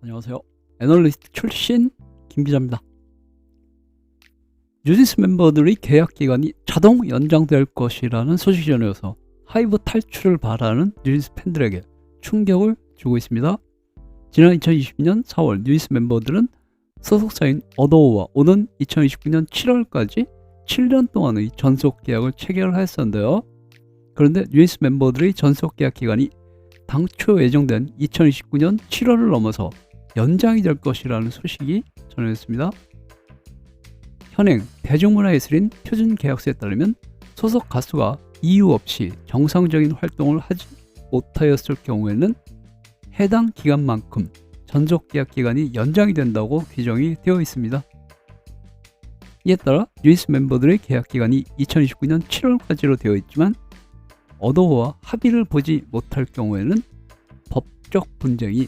안녕하세요. 애널리스트 출신 김 기자입니다. 뉴디스 멤버들의 계약 기간이 자동 연장될 것이라는 소식이 전해져서 하이브 탈출을 바라는 뉴디스 팬들에게 충격을 주고 있습니다. 지난 2022년 4월 뉴디스 멤버들은 소속사인 어도우와 오는 2029년 7월까지 7년 동안의 전속 계약을 체결하였었는데요. 그런데 뉴디스 멤버들의 전속 계약 기간이 당초 예정된 2029년 7월을 넘어서 연장이 될 것이라는 소식이 전해졌습니다. 현행 대중문화예술인 표준 계약서에 따르면 소속 가수가 이유 없이 정상적인 활동을 하지 못하였을 경우에는 해당 기간만큼 전속 계약 기간이 연장이 된다고 규정이 되어 있습니다. 이에 따라 뉴이스 멤버들의 계약 기간이 2029년 7월까지로 되어 있지만 어도어와 합의를 보지 못할 경우에는 법적 분쟁이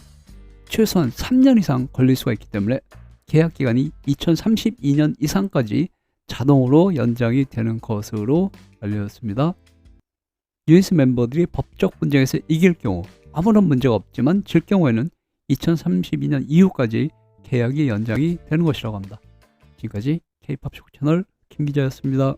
최소한 3년 이상 걸릴 수가 있기 때문에 계약 기간이 2032년 이상까지 자동으로 연장이 되는 것으로 알려졌습니다. US 멤버들이 법적 분쟁에서 이길 경우 아무런 문제가 없지만 질 경우에는 2032년 이후까지 계약이 연장이 되는 것이라고 합니다. 지금까지 K-팝 쇼 채널 김 기자였습니다.